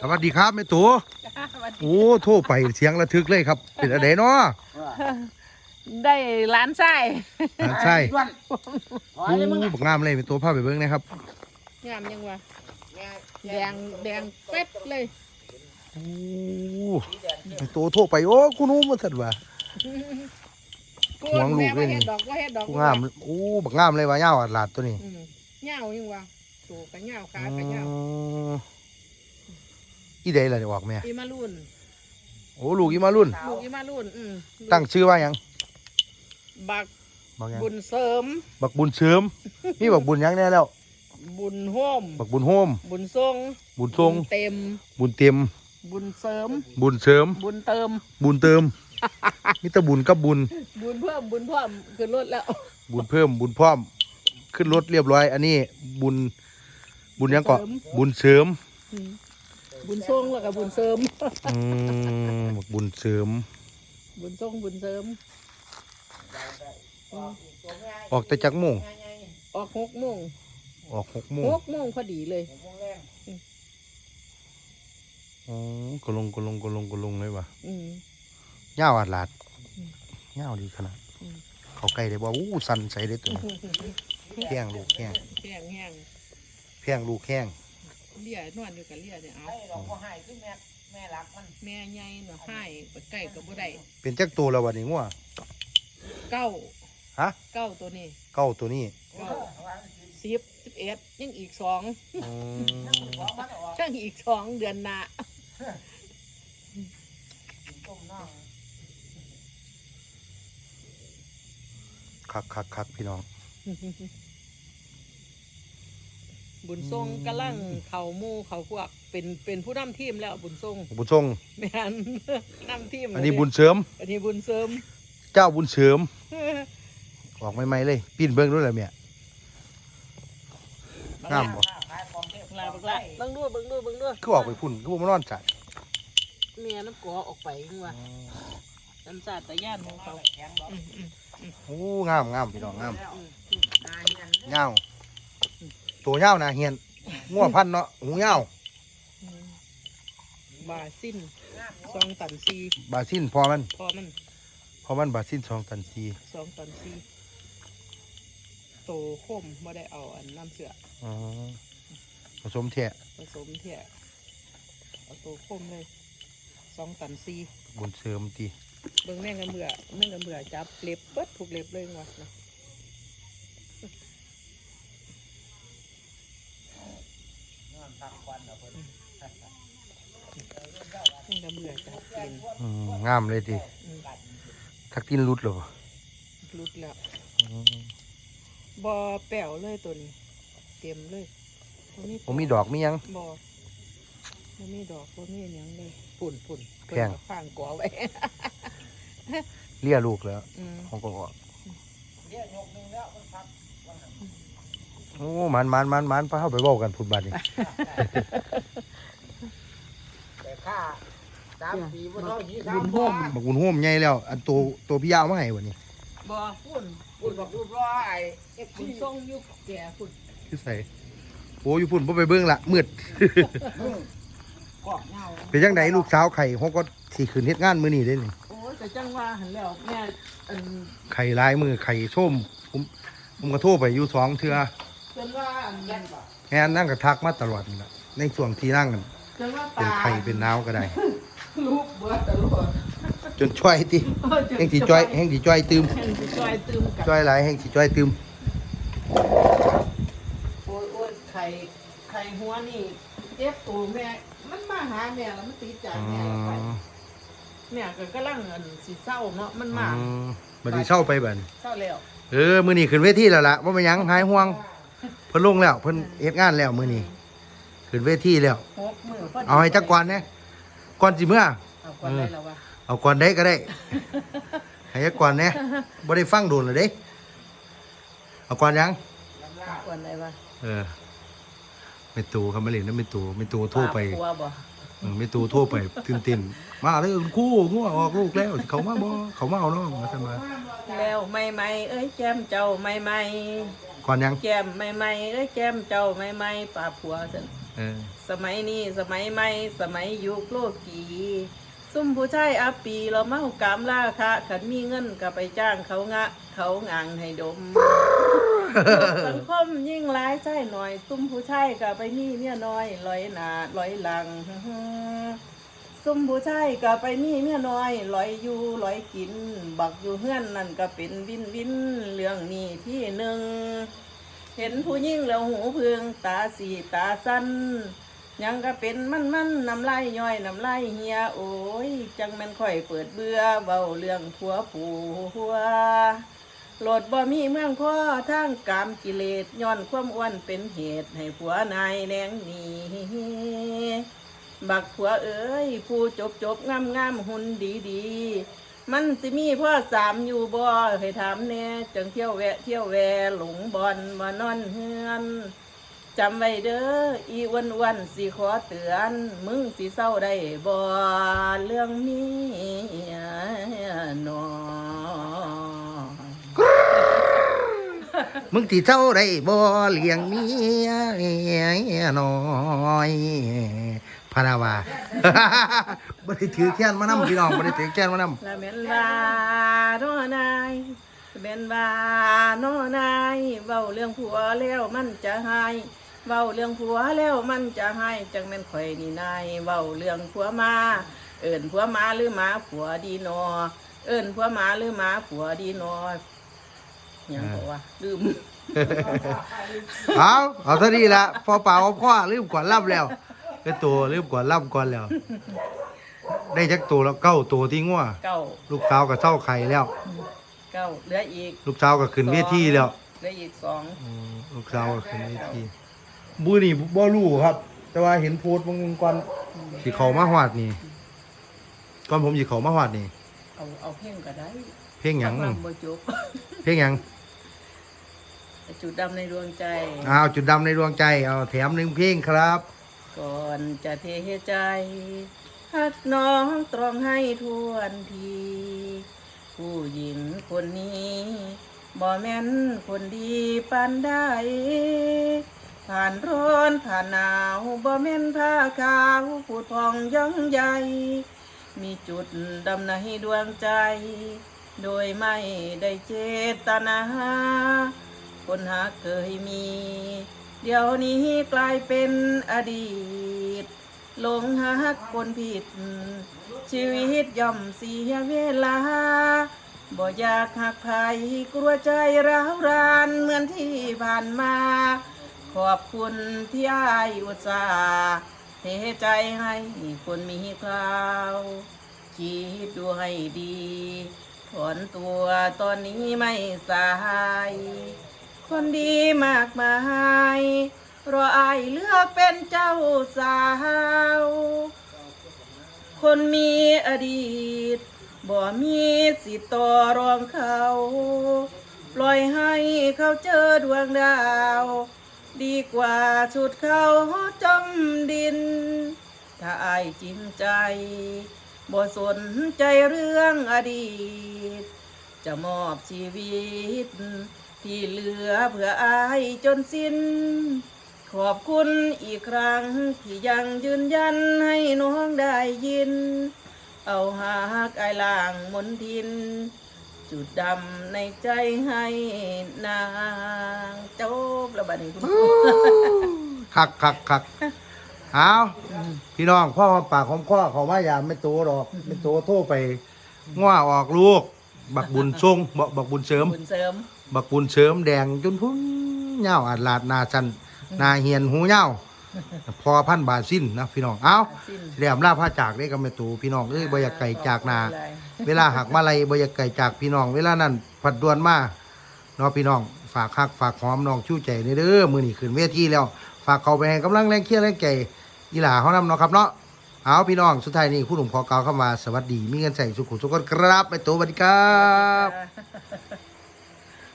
สวัสดีครับแม่ตู่โอ้โทรไปเสียงระทึกเลยครับ เป็นอะไรเนาะได้ร้านไส้อ่าใช่ด้วนถอยโอ้เลยมึงบักงามเลยแม่ตู่พาไปเบิ่งนะครับงามยังวะแดงแดงเป็ดเลยโอ้แม่ตู่โทรไปโอ้คุณนู้มาสัตว์ว่ะห่วงลูกด้วยนี่แม่ว่าเฮ็ดดอกว่าเฮ็ดดอกผู้งามโอ้บักงามเลยว่าย่าวอัดลาดตัวนี้อืมเหงายังวะตัวกะเหงาขากะเหงา อืมอีเดย์ล่ะเดี๋ยวออกแม่อีมารุ่นโอ้ลูกอีมารุ่น ลูกอีมารุ่นอืมลูกตั้งชื่อว่าหยังบักบักหยังบุญเสริม บักบุญเสริมนี่บักบุญหยังแน่แล้ว บุญโฮมบักบุญโฮม บุญทรงบุญทรง บุญเต็ม บุญเต็ม บุญเสริม บุญเสริม บุญเติม บุญเติมมิตรบุญกับบุญ บุญเพิ่มบุญเพิ่มขึ้นรถแล้ว บุญเพิ่มบุญพร้อม ขึ้นรถเรียบร้อย อันนี้บุญบุญหยังเกาะบุญเสริม อืม บุญทรงแล้วก็บุญเสริม อืมบุญเสริม บุญทรงบุญเสริม ออกแต่จักโมงออกหกโมงออกหกโมงหกโมงพอดีเลยอ๋อกลงกลงกลงกลงเลยว่ะอืมย่าวอาดลาดอืมย่าวดีขนาดอืมเขาใกล้ได้บ่อู้สันใส่ได้ตัวนี้แข้งลูกแข้งแห้งแห้งแข้งลูกแข้ง เลี่ยนอนอยู่กับเลี่ยเนี่ยเอาให้เราก็ให้คือแม่แม่รักมันแม่ใหญ่เนาะให้ไปใกล้กับบ่ได้เป็นจักตัวแล้ววันนี้งัวเก้าฮะเก้าตัวนี้เก้าตัวนี้เก้าสิบสิบเอ็ดยังอีกสองอืมช่างอีกสองเดือนหน้าต้มน้องคักคักคักพี่น้อง บุญทรงกำลังเขาหมู่เขาพวก เป็นเป็นผู้นำทีมแล้วบุญทรงบุญทรงแม่นนำทีมอันนี้บุญเสริม อันนี้บุญเสริม เจ้าบุญเสริมออกใหม่ๆเลยปีนเบิ้งด้วยเลยเมียงามบ่ขายของเทพลาบักละเบิ่งดูเบิ่งดูเบิ่งดูคือออกไปพุ่นคือบ่มานอนจัดเมียน้ำกอออกไปจังว่าสันสาตย่านของเขาแข็งบ่อืมอืมโอ้งามงามพี่น้องงามอืมนายนั่นเงาว ตัวเงาวนะเฮียนง่วพันธุ์เนาะหูเงาวอืมบาสิ้นสองตันซีบาซินพอมันพอมันพอมันบาซินสองตันซีสองตันซีโตคมไม่ได้เอาอันน้ำเสืออ๋อผสมแท้ผสมเที่ยเอาโตคมเลยสองตันซีบุญเสริมตีเบิ่งแม่งกันเบื่อแม่งกันเบื่อจับเล็บเบิดถูกเล็บเลยว่ะนะ นอนพักควันเอาเพิ่น แม่ง กันเบื่อจับกินอืมงามเลยตีอืมทักทินรุดเหรอรุดแล้วอืมบอแป๋วเลยตัวนี้ เต็มเลยบ่มีผมมีดอกมีหยัง บอบ่มีดอกบ่มีหยังเลยปุ่นปุ่นแพงเพิ่นก็ข้างกอไว้ เลี้ยลูกแล้ว อืมของก็ออกเดี๋ยวยกหนึงแล้วมันพักวันนั้นโอ้มันมันมันมันพาเข้าไปบอกกันพุ่นบาดนี่แต่ค่า สามปีบ่เท่ายี่สาบุมญบ่โฮมบักบุญโฮมใหญ่แล้ว อันตัวตัวพี่ยาวมาให้วันนี้บอปุ่นบุญบอกรูปร้อยเอฟบุซีญทรงอยุคแก่ปุ่นคือใส่โอ้อยู่พุ่นบ่ไปเบิ่งละมืดกอกเงาเป็นจังไดลูกสาวไข่เขาก็สิขึ้นเฮ็ดงานมื้อนี้เด้นี่โอ้ยแต่จังว่าหันแล้วแม่อันไข่ลายมือไข่ส้มผมผมก็โทรไปอยู่สองเทื่อจนว่าอันแม่นบ่แอนนั่งก็ทักมาตลอดนี่ล่ะในช่วงที่นั่งกันจนว่าเป็นตาไข่เป็นนาวก็ได้ ลูกเบิดตลอดจนช่วยติแห่งสิจ้อยแห่งสิจ้อยตืมแห่งสิจ้อยตืมกันจ้อยหลายแห่งสิจ้อยตืมโอ้ยโอ้ยไข่ไข่หัวนี่เจ็บตัวแม่มันมาหาแม่แล้วมันติดจากอืแม่แล้วไปมแม่ก็กำลังอันสิเศร้าเนาะมันมาอืมบัดนี้เช้าไปบัดเศร้าแล้วเออมื้อนี้ขึ้นเวทีแล้วล่ะบ่เป็นหยังหายห่วงเพิ่นลงแล้วเพิ่นเฮ็ดงานแล้วมื้อนี้ขึ้นเวทีแล้วหกมือพดีเอาให้จักก่อนนะ ก่อนสิเมื่อ เอาก่อนได้แล้ววะเอาก่อนได้ก็ได้ ให้จักก่อนนะบ่ได้ฟังโดนเลยเด้ เอาก่อนยัง เอาก่อนได้วะเออไม่ตูครับมาเล่นนั่นไม่ตูไม่ตูโทรไปกลัวบ่เออไม่ตูโทรไปตื่นเต้นมาเลยคุณครู่งัวออกลูกแล้วสิเขามาบ่เขามาเอาน้องมาซั่นว่าแล้วไม่ไม่เอ้ยแจมเจ้าไม่ไม่ก่อนยัง แจมไม่ไม่เอ้ยแจมเจ้าไม่ไม่ป่าผัวสัน เออ สมัยนี้สมัยใหม่สมัยยุคโลกีซุ่มผู้ชายอาปีเราเมากามล่าคะขันมีเงินก็ไปจ้างเขางะ เขางางให้ดมสังคมยิ่งร้ายใช่หน่อย ซุ่มผู้ชายก็ไปมีเมียน้อยลอยหนาลอยหลังซุ่มผู้ชายก็ไปมีเมียน้อยลอยอยู่ลอยกิน บักอยู่เฮือนนั่นก็เป็นวินวินเรื่องนี้ที่หนึ่ง เห็นผู้ยิ่งแล้วหูพึงตาสีตาสั้นยังก็เป็นมันมันน้ำลายย่อยน้ำลายเฮีย โอ้ย จังมันค่อยเปิดเบื่อเบาเรื่องผัวผูหัวโหลดบ่มีเมืองพ่อทางกามกิเลสย้อนความอ้วนเป็นเหตุให้ผัวนายแนงหนีบักผัวเอ้ย ผู้จบจบงามงามหุ่นดีดี มันสิมีพ่อสามอยู่บ่ให้ถามแน่จังเที่ยวแวะเที่ยวแวหลงบอลมานอนเฮือนจำไว้เด้ออีวันวันสิขอเตือน มึงสิเศร้าได้บ่เรื่องมีนอมึงตีเท่าไรบ่เลี้ยงเมียน้อยพานาวา บ่ได้ถือแค้นมานำพี่น้องบ่ได้ถือแค้นมานำละแม่นว่าโนนายแม่นว่าโนนายเว้าเรื่องผัวแล้วมันจะหายเว้าเรื่องผัวแล้วมันจะให้จังแม่นข่อยนี่นายเว้าเรื่องผัวมา เอิ้นผัวมาหรือหมาผัวดีนอ เอิ้นผัวมาหรือหมาผัวดีนอหยังบอกว่าลืมเอาเอาเท่านี้ละพอเปล่าเอาพ่อลืมก่อนรับแล้วไอ้ตัวลืมก่อนรับก่อนแล้ว ได้จักตัวแล้วเก้าตัวที่งัวเก้าลูกสาวก็เท่าไข่แล้ว เก้าเหลืออีกลูกสาวก็ขึ้นเวทีแล้วเหลืออีกสองอืมลูกสาวก็ขึ้นเวทีบูนี่บ่รู้ครับ แต่ว่าเห็นโพสต์บางนึงก่อนสิเขามาฮอดนี่ก่อนผมสิเขามาฮอดนี่เอาเอาเพ่งก็ได้ เพลงหยังฟับ่จบเพลงหยังจุดดำในดวงใจอ้าวจุดดำในดวงใจเอาแถมหนึ่งเพลงครับ ก่อนจะเทใจ ฮักน้องตรองให้ทวนที ผู้หญิงคนนี้บ่แม่นคนดีปานใดผ่านร้อนผ่านหนาวบ่แม่นผ้าขาวผูดพองย่องใหญ่มีจุดดำในดวงใจ โดยไม่ได้เจตนา คนหาเคยมี เดี๋ยวนี้กลายเป็นอดีต หลงหักคนผิด ชีวิตย่อมเสียเวลา บ่อยากหักใครกลัวใจร้าวรานเหมือนที่ผ่านมา ขอบคุณที่อายอุตส่าห์เทใจให้คนมีคราว คิดดูให้ดีถอนตัวตอนนี้ไม่สาย คนดีมากมาย รออายเลือกเป็นเจ้าสาว คนมีอดีต บ่มีสิต่อรองเขาปล่อยให้เขาเจอดวงดาว ดีกว่าชุดเขาจมดิน ถ้าอายจริงใจ บ่สนใจเรื่องอดีต จะมอบชีวิต ที่เหลือเพื่ออายจนสิ้น ขอบคุณอีกครั้งที่ยังยืนยันให้น้องได้ยิน เอาหากไอายล่างมนทิน จุดดำในใจให้นางจบแล้วบัดนี้คุณคักคักคักเอาพี่น้องพ่อหอมปากหอมคอเขาว่าอย่าไม่โตหรอกไม่โตโทษไปง้อออกลูก บักบุญทรงบักบักบุญเสริม บุญเสริม บักบุญเสริมแดงจนพุ่นเหย้าอาดลาดหนาชัน หนาเหียนหูเหย้าพอพันบาทสิ้นนะพี่น้อง เอาสิ้นแหลมลาผ้าจากได้กับแม่ตูพี่น้องเอ้ยบ่อยากไก่จากนาเลยเวลาหักมาลัยบ่อยากไก่จากพี่น้อง เวลานั้นผัดดวนมาเนาะพี่น้อง ฝากคักฝากหอมน้องชู้ใจนี่เด้อมื้อนี้ขึ้นเวทีแล้ว ฝากเขาไปให้กำลังแรงเคียร์แรงไก่อีหลาเฮานำเนาะครับเนาะ เอาพี่น้องสุดท้ายนี้คุณหนุ่มขอกล่าวคำว่าสวัสดี มีเงินใส่สุขุสุขคนครับแม่ตูสวัสดีครับครับ